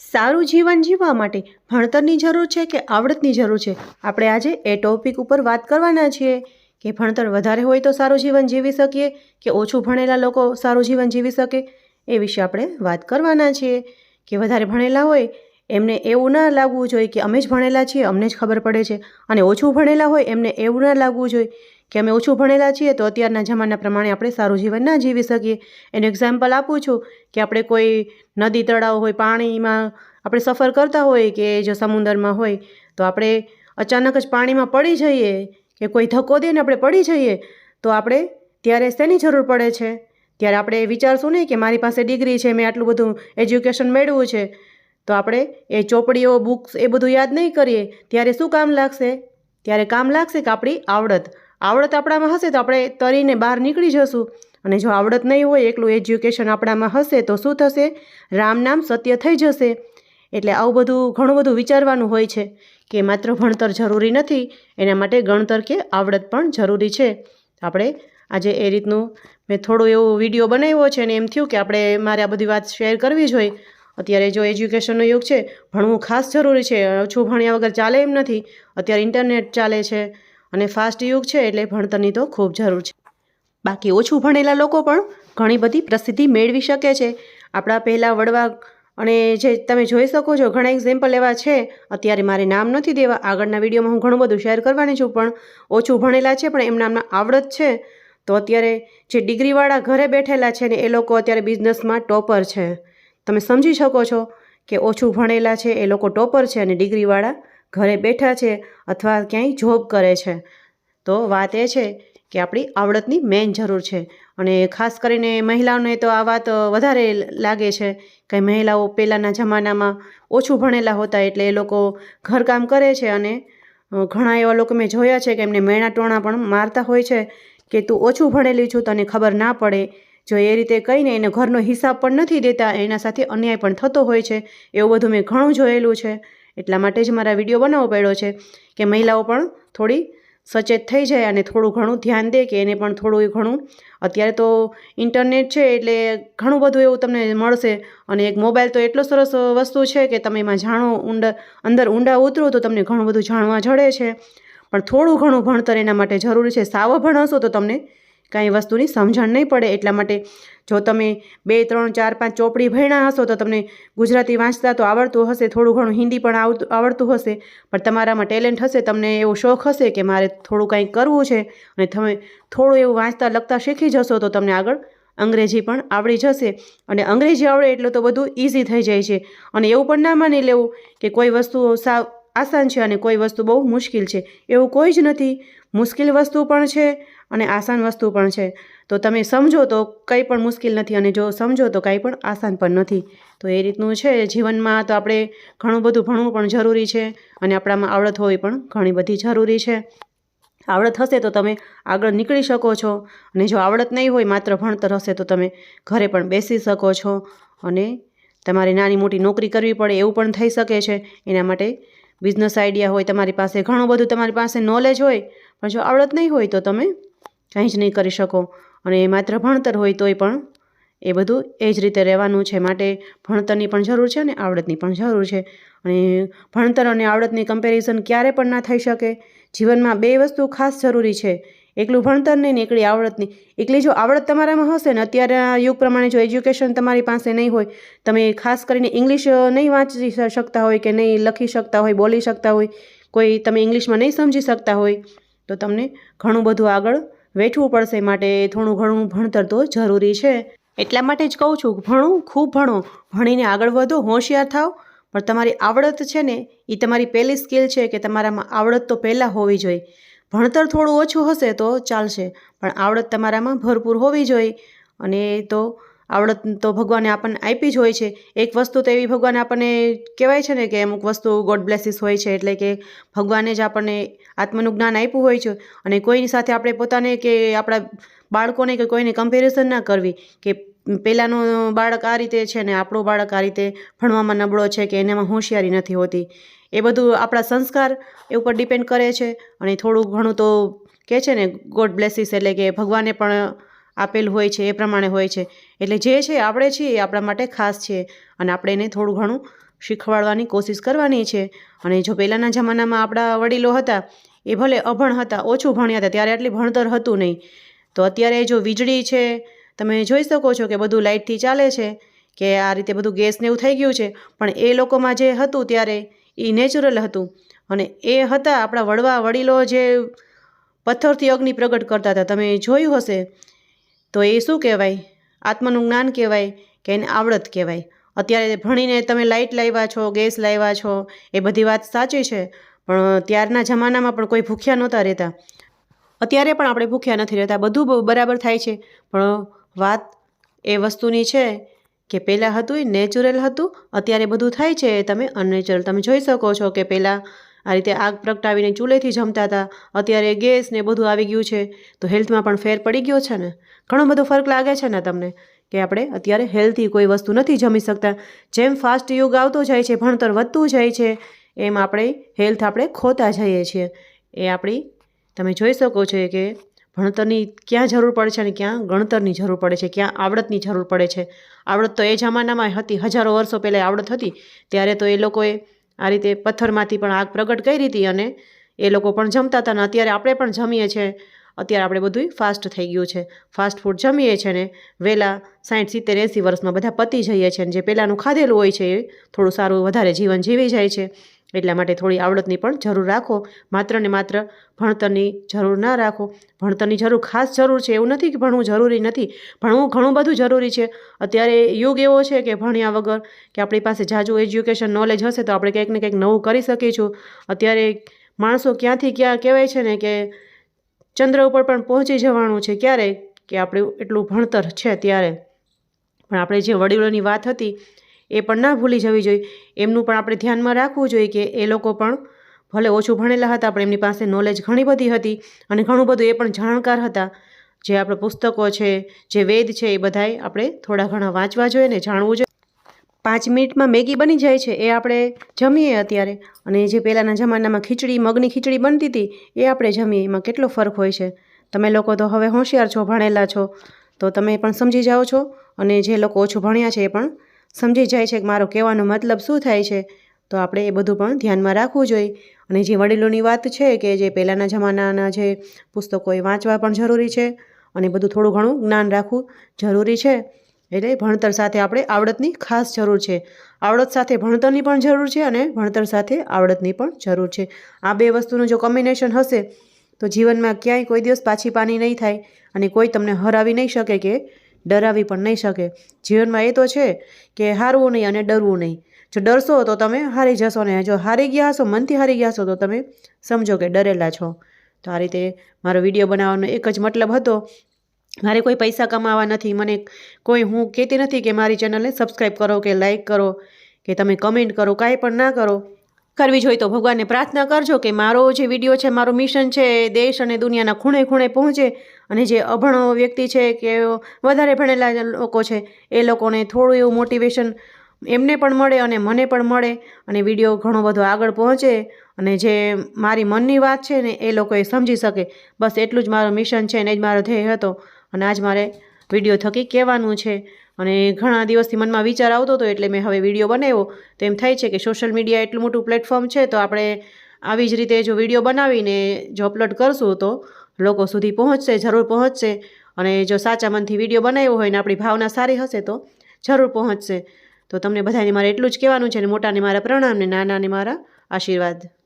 સારું જીવન જીવવા માટે ભણતરની જરૂર છે કે આવડતની જરૂર છે? આપણે આજે એ ટોપિક ઉપર વાત કરવાના છીએ કે ભણતર વધારે હોય તો સારું જીવન જીવી શકીએ કે ઓછું ભણેલા લોકો સારું જીવન જીવી શકે? એ વિશે આપણે વાત કરવાના છીએ કે વધારે ભણેલા હોય એમને એવું ના લાગવું જોઈએ કે અમે જ ભણેલા છીએ, અમને જ ખબર પડે છે. અને ઓછું ભણેલા હોય એમને એવું ના લાગવું જોઈએ કે અમે ઓછું ભણેલા છીએ, તો અત્યારના જમાના પ્રમાણે આપણે સારું જીવન ના જીવી શકીએ. એનું એક્ઝામ્પલ આપું છું કે આપણે કોઈ નદી તળાવ હોય, પાણીમાં આપણે સફર કરતા હોય કે જો સમુદ્રમાં હોય, તો આપણે અચાનક જ પાણીમાં પડી જઈએ કે કોઈ ધક્કો દે ને આપણે પડી જઈએ, તો આપણે ત્યારે શેની જરૂર પડે છે? ત્યારે આપણે વિચારશું નહીં કે મારી પાસે ડિગ્રી છે, મેં આટલું બધું એજ્યુકેશન મેળવ્યું છે, તો આપણે એ ચોપડીઓ બુક્સ એ બધું યાદ નહીં કરીએ, ત્યારે શું કામ લાગશે? ત્યારે કામ લાગશે કે આપણી આવડત. આવડત આપણામાં હશે તો આપણે તરીને બહાર નીકળી જશું. અને જો આવડત નહીં હોય, એકલું એજ્યુકેશન આપણામાં હશે તો શું થશે? રામ નામ સત્ય થઈ જશે. એટલે આવું બધું ઘણું બધું વિચારવાનું હોય છે કે માત્ર ભણતર જરૂરી નથી, એના માટે ગણતર કે આવડત પણ જરૂરી છે. આપણે આજે એ રીતનું મેં થોડું એવો વીડિયો બનાવ્યો છે અને એમ થયું કે આપણે મારે આ બધી વાત શેર કરવી જોઈએ અત્યારે જો એજ્યુકેશનનો યુગ છે, ભણવું ખાસ જરૂરી છે. ઓછું ભણ્યા વગર ચાલે એમ નથી. અત્યારે ઇન્ટરનેટ ચાલે છે. અને ફાસ્ટ યુગ છે એટલે ભણતરની તો ખૂબ જરૂર છે. બાકી ઓછું ભણેલા લોકો પણ ઘણી બધી પ્રસિદ્ધિ મેળવી શકે છે. આપણા પહેલાં વડવા અને જે તમે જોઈ શકો છો, ઘણા એક્ઝામ્પલ એવા છે. અત્યારે મારે નામ નથી દેવા, આગળના વિડીયોમાં હું ઘણું બધું શેર કરવાની છું, પણ ઓછું ભણેલા છે, પણ એમના નામના આવડત છે. તો અત્યારે જે ડિગ્રીવાળા ઘરે બેઠેલા છે ને એ લોકો અત્યારે બિઝનેસમાં ટોપર છે. તમે સમજી શકો છો કે ઓછું ભણેલા છે એ લોકો ટોપર છે અને ડિગ્રીવાળા ઘરે બેઠા છે અથવા ક્યાંય જોબ કરે છે, તો વાત એ છે કે આપણી આવડતની મેઇન જરૂર છે. અને ખાસ કરીને મહિલાઓને તો આ વાત વધારે લાગે છે કે મહિલાઓ પહેલાંના જમાનામાં ઓછું ભણેલા હોતા એટલે એ લોકો ઘરકામ કરે છે અને ઘણા એવા લોકો મેં જોયા છે કે એમને મેણા ટોણા પણ મારતા હોય છે કે તું ઓછું ભણેલી છું તને ખબર ના પડે. જો એ રીતે કહીને એને ઘરનો હિસાબ પણ નથી દેતા, એના સાથે અન્યાય પણ થતો હોય છે, એવું બધું મેં ઘણું જોયેલું છે. એટલા માટે જ મારા વીડિયો બનાવવો પડ્યો છે કે મહિલાઓ પણ થોડી સચેત થઈ જાય અને થોડું ઘણું ધ્યાન દે કે એને પણ થોડું ઘણું. અત્યારે તો ઇન્ટરનેટ છે એટલે ઘણું બધું એવું તમને મળશે અને એક મોબાઈલ તો એટલો સરસ વસ્તુ છે કે તમે એમાં જાણો ઊંડા, અંદર ઊંડા ઉતરો તો તમને ઘણું બધું જાણવા જડે છે. પણ થોડું ઘણું ભણતર એના માટે જરૂરી છે. સાવ ભણશો તો તમને કાંઈ વસ્તુની સમજણ નહીં પડે એટલા માટે જો તમે બે, ત્રણ, ચાર, પાંચ ચોપડી ભણ્યા હશો તો તમને ગુજરાતી વાંચતા તો આવડતું હશે, થોડું ઘણું હિન્દી પણ આવતું, આવડતું હશે, પણ તમારામાં ટેલેન્ટ હશે, તમને એવો શોખ હશે કે મારે થોડું કંઈક કરવું છે અને તમે થોડું એવું વાંચતા લખતા શીખી જશો તો તમને આગળ અંગ્રેજી પણ આવડી જશે અને અંગ્રેજી આવડે એટલે તો બધું ઇઝી થઈ જાય છે. અને એવું પણ ના માની લેવું કે કોઈ વસ્તુ સાવ આસાન છે અને કોઈ વસ્તુ બહુ મુશ્કેલ છે. એવું કોઈ જ નથી. મુશ્કેલ વસ્તુ પણ છે અને આસાન વસ્તુ પણ છે. તો તમે સમજો તો કંઈ પણ મુશ્કેલ નથી અને જો સમજો તો કાંઈ પણ આસાન પણ નથી. તો એ રીતનું છે. જીવનમાં તો આપણે ઘણું બધું ભણવું પણ જરૂરી છે અને આપણામાં આવડત હોવી પણ ઘણી બધી જરૂરી છે. આવડત હશે તો તમે આગળ નીકળી શકો છો અને જો આવડત નહીં હોય, માત્ર ભણતર હશે તો તમે ઘરે પણ બેસી શકો છો અને તમારે નાની મોટી નોકરી કરવી પડે એવું પણ થઈ શકે છે. એના માટે બિઝનેસ આઈડિયા હોય, તમારી પાસે ઘણું બધું તમારી પાસે નોલેજ હોય, પણ જો આવડત નહીં હોય તો તમે કંઈ જ નહીં કરી શકો. અને માત્ર ભણતર હોય તોય પણ એ બધું એ જ રીતે રહેવાનું છે. માટે ભણતરની પણ જરૂર છે અને આવડતની પણ જરૂર છે. અને ભણતર અને આવડતની કમ્પેરિઝન ક્યારે પણ ના થઈ શકે. જીવનમાં બે વસ્તુ ખાસ જરૂરી છે. એકલું ભણતર નહીં ને એકલી આવડત નહીં. એકલી જો આવડત તમારામાં હશે ને, અત્યારે યુગ પ્રમાણે જો એજ્યુકેશન તમારી પાસે નહીં હોય, તમે ખાસ કરીને ઇંગ્લિશ નહીં વાંચી શકતા હોય કે નહીં લખી શકતા હોય, બોલી શકતા હોય, કોઈ તમે ઇંગ્લિશમાં નહીં સમજી શકતા હોય, તો તમને ઘણું બધું આગળ વેઠવું પડશે. માટે થોડું ઘણું ભણતર તો જરૂરી છે. એટલા માટે જ કહું છું, ભણું, ખૂબ ભણો. ભણીને આગળ વધો, હોશિયાર થાવ. પણ તમારી આવડત છે ને એ તમારી પહેલી સ્કિલ છે કે તમારામાં આવડત તો પહેલાં હોવી જોઈએ. ભણતર થોડું ઓછું હશે તો ચાલશે, પણ આવડત તમારામાં ભરપૂર હોવી જોઈએ. અને તો આવડત તો ભગવાને આપણને આપી જ હોય છે. એક વસ્તુ તો એવી ભગવાને આપણને કહેવાય છે ને કે અમુક વસ્તુ ગોડ બ્લેસીસ હોય છે એટલે કે ભગવાને જ આપણને આત્મનું જ્ઞાન આપ્યું હોય છે. અને કોઈની સાથે આપણે પોતાને કે આપણા બાળકોને કે કોઈને કમ્પેરિઝન ના કરવી કે પહેલાંનું બાળક આ રીતે છે ને આપણું બાળક આ રીતે ભણવામાં નબળો છે કે એનામાં હોશિયારી નથી હોતી. એ બધું આપણા સંસ્કાર એ ઉપર ડિપેન્ડ કરે છે. અને થોડું ઘણું તો કહે છે ને ગોડ બ્લેસીસ એટલે કે ભગવાને પણ આપેલું હોય છે, એ પ્રમાણે હોય છે. એટલે જે છે, આપણે છીએ, એ આપણા માટે ખાસ છે. અને આપણે એને થોડું ઘણું શીખવાડવાની કોશિશ કરવાની છે. અને જો પહેલાંના જમાનામાં આપણા વડીલો હતા, એ ભલે અભણ હતા, ઓછું ભણ્યા હતા, ત્યારે આટલી ભણતર હતું નહીં. તો અત્યારે જો વીજળી છે, તમે જોઈ શકો છો કે બધું લાઇટથી ચાલે છે, કે આ રીતે બધું ગેસ ને એવું થઈ ગયું છે. પણ એ લોકોમાં જે હતું ત્યારે એ નેચરલ હતું. અને એ હતા આપણા વડવા વડીલો જે પથ્થરથી અગ્નિ પ્રગટ કરતા હતા. તમે જોયું હશે. તો એ શું કહેવાય? આત્માનું જ્ઞાન કહેવાય કે એને આવડત કહેવાય. અત્યારે ભણીને તમે લાઇટ લાવ્યા છો, ગેસ લાવ્યા છો, એ બધી વાત સાચી છે. પણ ત્યારના જમાનામાં પણ કોઈ ભૂખ્યા નહોતા રહેતા. અત્યારે પણ આપણે ભૂખ્યા નથી રહેતા. બધું બરાબર થાય છે. પણ વાત એ વસ્તુની છે કે પહેલાં હતું એ નેચરલ હતું, અત્યારે બધું થાય છે એ તમે અનનેચરલ તમે જોઈ શકો છો કે પહેલાં આ રીતે આગ પ્રગટાવીને ચૂલેથી જમતા હતા, અત્યારે ગેસ ને બધું આવી ગયું છે, તો હેલ્થમાં પણ ફેર પડી ગયો છે ને? ઘણો બધો ફરક લાગે છે ને તમને કે આપણે અત્યારે હેલ્થી કોઈ વસ્તુ નથી જમી શકતા? જેમ ફાસ્ટ યુગ આવતો જાય છે, ભણતર વધતું જાય છે, એમ આપણે હેલ્થ આપણે ખોતા જઈએ છીએ. એ આપણી, તમે જોઈ શકો છો કે ભણતરની ક્યાં જરૂર પડે છે અને ક્યાં ગણતરની જરૂર પડે છે, ક્યાં આવડતની જરૂર પડે છે. આવડત તો એ જમાનામાં હતી, હજારો વર્ષો પહેલાં આવડત હતી. ત્યારે તો એ લોકોએ આ રીતે પથ્થરમાંથી પણ આગ પ્રગટ કરી હતી અને એ લોકો પણ જમતા હતા અને અત્યારે આપણે પણ જમીએ છીએ. અત્યારે આપણે બધું ફાસ્ટ થઈ ગયું છે. ફાસ્ટ ફૂડ જમીએ છીએ ને વહેલા સાઠ સિત્તેર, એંસી વર્ષમાં બધા પતી જઈએ છીએ અને જે પહેલાંનું ખાધેલું હોય છે એ થોડું સારું વધારે જીવન જીવી જાય છે. એટલા માટે થોડી આવડતની પણ જરૂર રાખો. માત્ર ને માત્ર ભણતરની જરૂર ના રાખો. ભણતરની જરૂર ખાસ જરૂર છે. એવું નથી કે ભણવું જરૂરી નથી. ભણવું ઘણું બધું જરૂરી છે. અત્યારે યુગ એવો છે કે ભણ્યા વગર કે આપણી પાસે જાજુ એજ્યુકેશન નોલેજ હશે તો આપણે કંઈક ને કંઈક નવું કરી શકીશું. અત્યારે માણસો ક્યાંથી ક્યાં કહેવાય છે ને કે ચંદ્ર ઉપર પણ પહોંચી જવાનું છે ક્યારે કે આપણે એટલું ભણતર છે ત્યારે. પણ આપણે જે વડીલોની વાત હતી એ પણ ના ભૂલી જવી જોઈએ. એમનું પણ આપણે ધ્યાનમાં રાખવું જોઈએ કે એ લોકો પણ ભલે ઓછું ભણેલા હતા, પણ એમની પાસે નોલેજ ઘણી બધી હતી અને ઘણું બધું એ પણ જાણકાર હતા. જે આપણે પુસ્તકો છે, જે વેદ છે, એ બધાય આપણે થોડા ઘણા વાંચવા જોઈએ ને જાણવું જોઈએ. પાંચ મિનિટમાં મેગી બની જાય છે, એ આપણે જમીએ અત્યારે. અને જે પહેલાંના જમાનામાં ખીચડી, મગની ખીચડી બનતી હતી, એ આપણે જમીએ. એમાં કેટલો ફરક હોય છે? તમે લોકો તો હવે હોશિયાર છો, ભણેલા છો. તો તમે પણ સમજી જાઓ છો અને જે લોકો ઓછું ભણ્યા છે, એ પણ સમજી જાય છે કે મારો કહેવાનો મતલબ શું થાય છે, તો આપણે એ બધું પણ ધ્યાનમાં રાખવું જોઈએ. અને જે વડીલોની વાત છે કે જે પહેલાંના જમાનાના જે પુસ્તકો એ વાંચવા પણ જરૂરી છે અને બધું થોડું ઘણું જ્ઞાન રાખવું જરૂરી છે. એટલે ભણતર સાથે આપણે આવડતની ખાસ જરૂર છે. આવડત સાથે ભણતરની પણ જરૂર છે અને ભણતર સાથે આવડતની પણ જરૂર છે. આ બે વસ્તુનું જો કોમ્બિનેશન હશે, તો જીવનમાં ક્યાંય કોઈ દિવસ પાછી પાની નહીં થાય અને કોઈ તમને હરાવી નહીં શકે કે ડરાવી પણ નહીં શકે. જીવનમાં એ તો છે કે હારવું નહીં અને ડરવું નહીં. જો ડરશો તો તમે હારી જશો ને જો હારી ગયા હશો, મનથી હારી ગયા હશો તો તમે સમજો કે ડરેલા છો. તો આ રીતે મારો વીડિયો બનાવવાનો એક જ મતલબ હતો. મારે કોઈ પૈસા કમાવા નથી. મને કોઈ હું કહેતી નથી કે મારી ચેનલને સબસ્ક્રાઈબ કરો કે લાઇક કરો કે તમે કમેન્ટ કરો, કાંઈ પણ ના કરો. કરવી જોઈએ તો ભગવાનને પ્રાર્થના કરજો કે મારો જે વીડિયો છે, મારું મિશન છે દેશ અને દુનિયાના ખૂણે ખૂણે પહોંચે. અને જે અભણો વ્યક્તિ છે કે વધારે ભણેલા લોકો છે, એ લોકોને થોડું એવું મોટિવેશન એમને પણ મળે અને મને પણ મળે અને વીડિયો ઘણો બધો આગળ પહોંચે અને જે મારી મનની વાત છે ને, એ લોકોએ સમજી શકે. બસ એટલું જ મારું મિશન છે ને જ મારો ધ્યેય હતો. અને આજ મારે વીડિયો થકી કહેવાનું છે. અને ઘણા દિવસથી મનમાં વિચાર આવતો હતો, એટલે મેં હવે વીડિયો બનાવ્યો. તો એમ થાય છે કે સોશિયલ મીડિયા એટલું મોટું પ્લેટફોર્મ છે, તો આપણે આવી જ રીતે જો વીડિયો બનાવીને જો અપલોડ કરશું તો લોકો સુધી પહોંચશે, જરૂર પહોંચશે. અને જો સાચા મનથી વીડિયો બનાવ્યો હોય ને આપણી ભાવના સારી હશે તો જરૂર પહોંચશે. તો તમને બધાને મારે એટલું જ કહેવાનું છે ને, મોટાને મારા પ્રણામ ને નાનાને મારા આશીર્વાદ.